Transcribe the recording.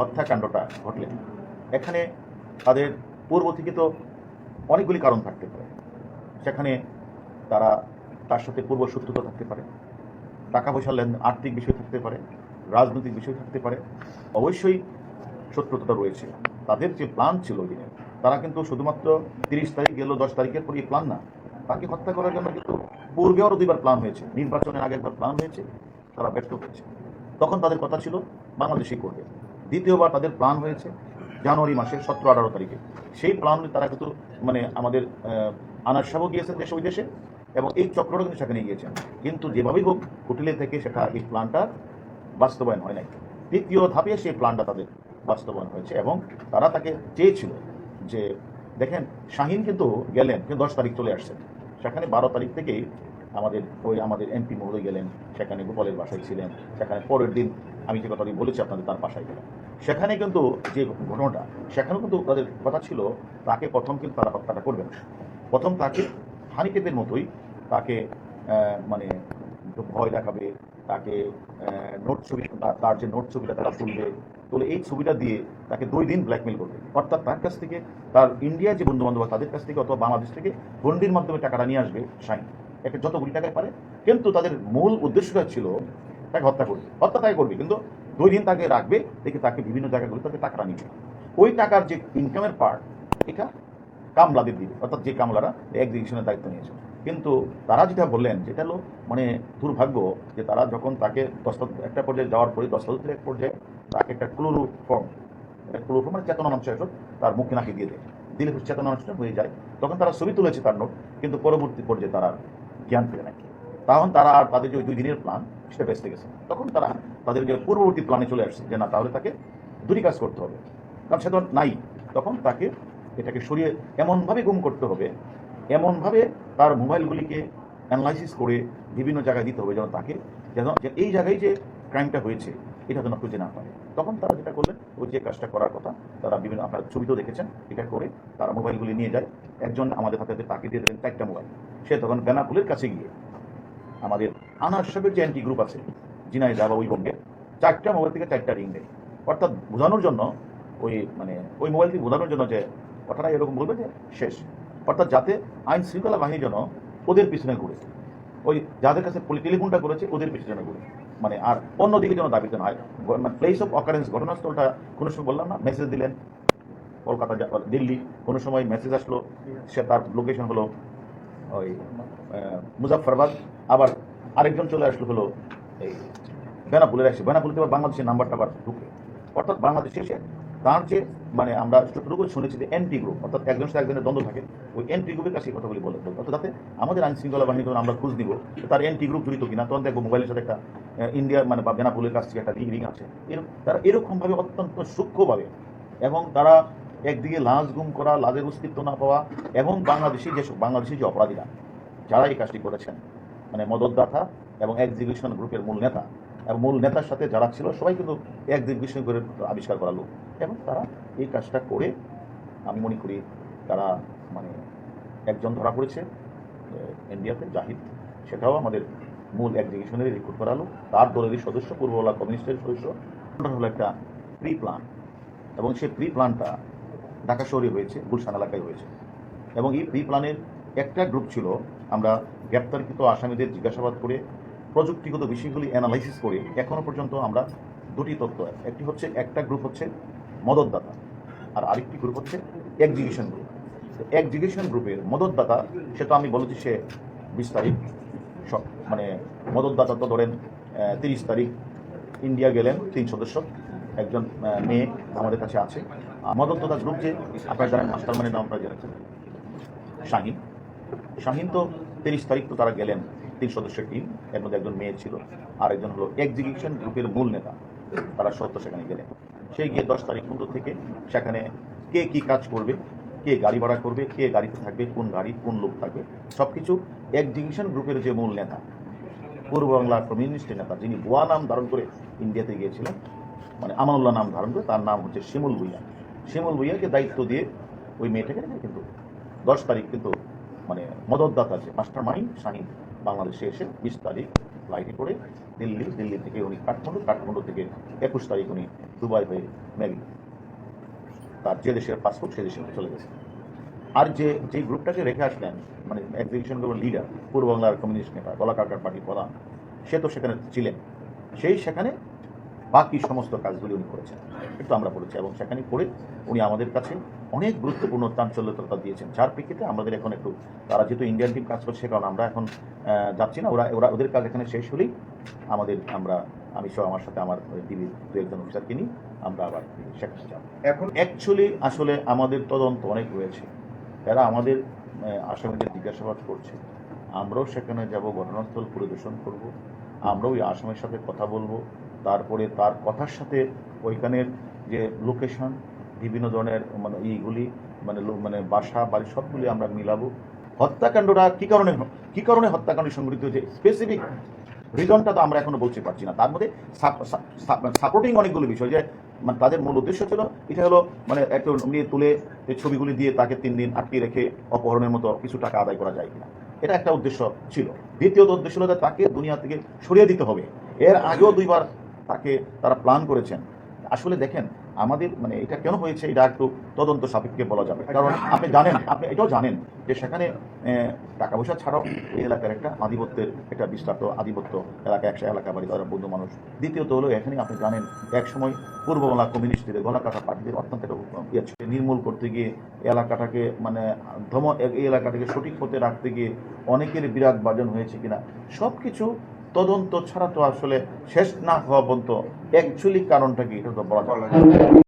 হত্যাকাণ্ডটা ঘটলেন এখানে তাদের পূর্ব থেকে তো অনেকগুলি কারণ থাকতে পারে। সেখানে তারা তার সাথে পূর্ব শত্রুতা থাকতে পারে। টাকা পয়সা লেনদেন আর্থিক বিষয় থাকতে পারে, রাজনৈতিক বিষয় থাকতে পারে। অবশ্যই শত্রুতা রয়েছে। তাদের যে প্ল্যান ছিল ওই দিনে তারা কিন্তু শুধুমাত্র তিরিশ তারিখ গেল, দশ তারিখের পর এই প্ল্যান না, তাকে হত্যা করার জন্য কিন্তু পূর্বেও দুইবার প্ল্যান হয়েছে। নির্বাচনের আগে একবার প্ল্যান হয়েছে, তারা ব্যর্থ হয়েছে। তখন তাদের কথা ছিল বাংলাদেশই করবে দ্বিতীয়বার তাদের প্ল্যান হয়েছে জানুয়ারি মাসের সতেরো, আঠারো তারিখে। সেই প্ল্যান তারা কিন্তু মানে আমাদের আনার সাহেবও গিয়েছেন দেশে ওই দেশে এবং এই চক্রটা কিন্তু সেখানে গিয়েছেন। কিন্তু যেভাবেই হোক, হোটেলে থেকে সেটা এই প্ল্যানটা বাস্তবায়ন হয় নাই। তৃতীয় ধাপে সেই প্ল্যানটা তাদের বাস্তবায়ন হয়েছে এবং তারা তাকে চেয়েছিল যে, দেখেন, শাহিন কিন্তু গেলেন, কিন্তু দশ তারিখ চলে আসছেন। সেখানে বারো তারিখ থেকেই আমাদের ওই আমাদের এমপি মহোদয় গেলেন, সেখানে গোপালের বাসায় ছিলেন, সেখানে পরের দিন আমি যে কথাটি বলেছি আপনাদের তার বাসায় গেলেন সেখানে কিন্তু যে ঘটনাটা, সেখানেও কিন্তু তাদের কথা ছিল, তাকে প্রথম কিন্তু তারা হত্যাটা করবে না। প্রথম তাকে হানিকেতের মতোই তাকে মানে ভয় দেখাবে, তাকে নোট ছবি, তার- যে নোট ছবিটা তারা তুলবে, তুলে এই ছবিটা দিয়ে তাকে দুই দিন ব্ল্যাকমেল করবে। অর্থাৎ তার কাছ থেকে তার ইন্ডিয়া যে বন্ধু বান্ধব তাদের কাছ থেকে অথবা বাংলাদেশ থেকে গন্ডির মাধ্যমে টাকাটা নিয়ে আসবে শাইন একে যত কোটি টাকায় পারে, কিন্তু তাদের মূল উদ্দেশ্যটা ছিল তাকে হত্যা করবে। হত্যা তাকে করবে, কিন্তু দুই দিন তাকে রাখবে, দেখে তাকে বিভিন্ন জায়গায় জায়গাগুলো তাকে টাকাটা নিবে। ওই টাকার যে ইনকামের পার্ট এটা কামলাদের দিবে। অর্থাৎ যে কামলারা এক্সিবিশনের দায়িত্ব নিয়েছে। কিন্তু তারা যেটা বললেন যেটা হলো মানে দুর্ভাগ্য যে তারা যখন তাকে দস্তা একটা পর্যায়ে যাওয়ার পরে দশ দস্তাবেজের এক পর্যায়ে তাকে একটা ক্লোরো ফর্ম ক্লোরো ফর্ম মানে চেতনা নষ্ট তার মুখে নাকি দিয়ে দেয়। দিলে চেতনা নষ্ট হয়ে যায়। তখন তারা ছবি তুলেছে তার নোট, কিন্তু পরবর্তী পর্যায়ে তারা জ্ঞান ফিরে নাকি তখন তারা আর তাদের যে দুই দিনের প্ল্যান সেটা বেঁচতে গেছে। তখন তারা তাদের যে পূর্ববর্তী প্ল্যানে চলে আসছে যে, না, তাহলে তাকে দুটি কাজ করতে হবে। কারণ সে তো নাই। তখন তাকে, এটাকে সরিয়ে এমনভাবে গুম করতে হবে, এমনভাবে তার মোবাইলগুলিকে অ্যানালাইসিস করে বিভিন্ন জায়গায় দিতে হবে যেন তাকে, যেন এই জায়গায় যে ক্রাইমটা হয়েছে, এটা যেন খুঁজে না পারে তখন তারা যেটা করলেন, ওই যে কাজটা করার কথা, তারা বিভিন্ন, আপনার ছবিতেও দেখেছেন, এটা করে তারা মোবাইলগুলি নিয়ে যায়। একজন আমাদের হাতে তাকে দিয়ে দিলেন চারটা মোবাইল। সে তখন বেনাপুলের কাছে গিয়ে আমাদের আনার সাহেবের যে অ্যান্টি গ্রুপ আছে, জিনাইদা বা ওই বঙ্গের, চারটা মোবাইল থেকে চারটা রিং দেয়। অর্থাৎ বোঝানোর জন্য ওই মানে ওই মোবাইল থেকে বোঝানোর জন্য যে কথাটা এরকম বলবে যে শেষ। অর্থাৎ যাতে আইন শৃঙ্খলা বাহিনী যেন ওদের পিছনে ঘুরে। ওই যাদের কাছে টেলিফোনটা করেছে ওদের পিছনে ঘুরে মানে আর অন্যদিকে যেন দাবিতে না হয়। মানে প্লেস অফ অকারেন্স ঘটনাস্থলটা কোনো সময় বললাম না মেসেজ দিলেন। কলকাতা দিল্লি কোনো সময় মেসেজ আসলো সে তার লোকেশন হলো ওই আহ, আবার আরেকজন চলে আসলো হলো এই বেনাপুলের আসে বেনাপুলিতে আবার বাংলাদেশের নাম্বারটা আবার ঢুকে। অর্থাৎ বাংলাদেশে এসে তার যে মানে আমরা যতটুকু শুনেছি যে এন্টি গ্রুপ অর্থাৎ একজন সাথে একজনের দ্বন্দ্ব থাকে ওই এন্টি গ্রুপের কাছে কথাগুলি বলে অর্থাৎ যাতে আমাদের আইন শৃঙ্খলা বাহিনী যখন আমরা খোঁজ নিব তার এন্টি গ্রুপ জড়িত কিনা। তখন দেখব মোবাইলের সাথে একটা আহ, ইন্ডিয়া মানে বা বেনাপুলের কাছ থেকে একটা রিং রিং আছে। এরকম তারা এরকমভাবে অত্যন্ত সূক্ষ্মভাবে এবং তারা একদিকে লাশ গুম করা লাজের অস্তিত্ব না পাওয়া এবং বাংলাদেশি যে বাংলাদেশি যে অপরাধীরা যারা এই কাজটি করেছেন মানে মদতদাতা এবং এক্সিবিশন গ্রুপের মূল নেতা মূল নেতার সাথে যারা ছিল, সবাই কিন্তু এক্সিবিশন করে আবিষ্কার করা লোক। এবং তারা এই কাজটা করে, আমি মনে করি তারা মানে একজন ধরা পড়েছে ইন্ডিয়াতে জাহিদ। সেটাও আমাদের মূল এক্সিবিশনের রিক্রুট করা লোক। তার দলেরই সদস্য পূর্ববাংলা কমিউনিস্টের সদস্য। হলো একটা প্রি প্ল্যান এবং সেই প্রি প্ল্যানটা ঢাকা শহরে হয়েছে, গুলশান এলাকায় হয়েছে। এবং এই প্রি প্ল্যানের একটা গ্রুপ ছিল, আমরা গ্রেপ্তারকৃত আসামিদের জিজ্ঞাসাবাদ করে প্রযুক্তিগত বিষয়গুলি অ্যানালাইসিস করে এখনও পর্যন্ত আমরা দুটি তথ্য একটি হচ্ছে, একটা গ্রুপ হচ্ছে মদতদাতা, আর আরেকটি গ্রুপ হচ্ছে এক্সিবিশন গ্রুপ এক্সিবিশন গ্রুপের মদতদাতা সেটা আমি বলেছি সে বিশ তারিখ মানে মদতদাতা তো ধরেন তিরিশ তারিখ ইন্ডিয়া গেলেন তিন সদস্য, একজন মেয়ে আমাদের কাছে আছে। মদতদাতা গ্রুপ যে, আপনারা জানেন মাস্টার মানের নাম আপনারা জেনেছেন, শাহিন। শাহিন তো তিরিশ তারিখ তো তারা গেলেন। তিন সদস্যের টিম এর মধ্যে একজন মেয়ে ছিল আর একজন হলো এক্সিকিউশন গ্রুপের মূল নেতা। তারা সত্য সেখানে গেলেন। সেই গিয়ে দশ তারিখ পর্যন্ত থেকে সেখানে কে কি কাজ করবে, কে গাড়ি ভাড়া করবে, কে গাড়িতে থাকবে, কোন গাড়ি, কোন লোক থাকবে সব কিছু এক্সিকিউশন গ্রুপের যে মূল নেতা, পূর্ব বাংলা কমিউনিস্টের নেতা, যিনি গোয়া নাম ধারণ করে ইন্ডিয়াতে গিয়েছিলেন মানে আমানুল্লাহ নাম ধারণ করে তার নাম হচ্ছে শিমুল ভুইয়া। শিমুল ভুইয়াকে দায়িত্ব দিয়ে ওই মেয়েটাকে কিন্তু দশ তারিখ কিন্তু মানে মদতদাতা আছে মাস্টার মাইন্ড শাহিন বাংলাদেশে এসে বিশ তারিখ ফ্লাইটে করে দিল্লি দিল্লি থেকে উনি কাঠমান্ডু কাঠমান্ডু থেকে একুশ তারিখ উনি দুবাই হয়ে ম্যাগি তার যে দেশের পাসপোর্ট সে দেশে চলে গেছে। আর যে যে গ্রুপটাকে রেখে আসলেন মানে এক্সিবিশন গ্রুপের লিডার পূর্ব বাংলার কমিউনিস্ট নেতা গলাকারকার পার্টির প্রধান, সে তো সেখানে ছিলেন। সেই সেখানে বাকি সমস্ত কাজগুলি উনি করেছেন। একটু আমরা বলেছি এবং সেখানে করে উনি আমাদের কাছে অনেক গুরুত্বপূর্ণ চাঞ্চল্যতা দিয়েছেন। যার প্রেক্ষিতে আমাদের এখন একটু তারা যেহেতু ইন্ডিয়ান টিম কাজ করছে কারণ আমরা এখন যাচ্ছি না। ওরা ওরা ওদের কাজ এখানে শেষ হলেই আমাদের আমরা আমি সব আমার সাথে আমার টিভির দু একজন অফিসারকে নিয়ে আমরা আবার সেখানে যাব। এখন অ্যাকচুয়ালি আসলে আমাদের তদন্ত অনেক রয়েছে এরা আমাদের আসামিদের জিজ্ঞাসাবাদ করছে আমরাও সেখানে যাব ঘটনাস্থল পরিদর্শন করব আমরাও ওই আসামির সাথে কথা বলব। তারপরে তার কথার সাথে ওইখানের যে লোকেশন, বিভিন্ন ধরনের মানে ইগুলি মানে মানে বাসা, বাড়ি, সবগুলি আমরা মিলাবো। হত্যাকাণ্ডটা কী কারণে কী কারণে হত্যাকাণ্ড সংঘটিত হয়েছে? স্পেসিফিক রিজনটা তো আমরা এখনও বলতে পারছি না। তার মধ্যে সাপোর্টিং অনেকগুলো বিষয়, যে মানে তাদের মূল উদ্দেশ্য ছিল, এটা হলো মানে একটু নিয়ে তুলে ছবিগুলি দিয়ে তাকে তিন দিন আটকে রেখে অপহরণের মতো কিছু টাকা আদায় করা যায় কিনা। এটা একটা উদ্দেশ্য ছিল। দ্বিতীয়ত উদ্দেশ্য হলো তাকে দুনিয়া থেকে সরিয়ে দিতে হবে। এর আগেও দুইবার তাকে তারা প্ল্যান করেছেন। আসলে দেখেন, আমাদের মানে এটা কেন হয়েছে, এটা একটু তদন্ত সাপেক্ষে বলা যাবে। কারণ আপনি জানেন, আপনি এটাও জানেন যে সেখানে টাকা পয়সা ছাড়াও এই এলাকার একটা আধিপত্যের একটা বিস্তার আধিপত্য এলাকা একশো এলাকা বাড়ি তারা বন্ধু মানুষ। দ্বিতীয়ত হলো এখানে আপনি জানেন, এক সময় পূর্ব বাংলা কমিউনিস্টদের গলা কাটা পার্টিদের অত্যন্ত একটা ইয়ে নির্মূল করতে গিয়ে এলাকাটাকে মানে ধম এই এলাকাটাকে সঠিক পথে রাখতে গিয়ে অনেকের বিরাট বাজন হয়েছে কিনা সব কিছু তদন্ত ছাড়া তো আসলে শেষ না হওয়া পর্যন্ত অ্যাকচুয়ালি কারণটা কি এটা তো বলা যায়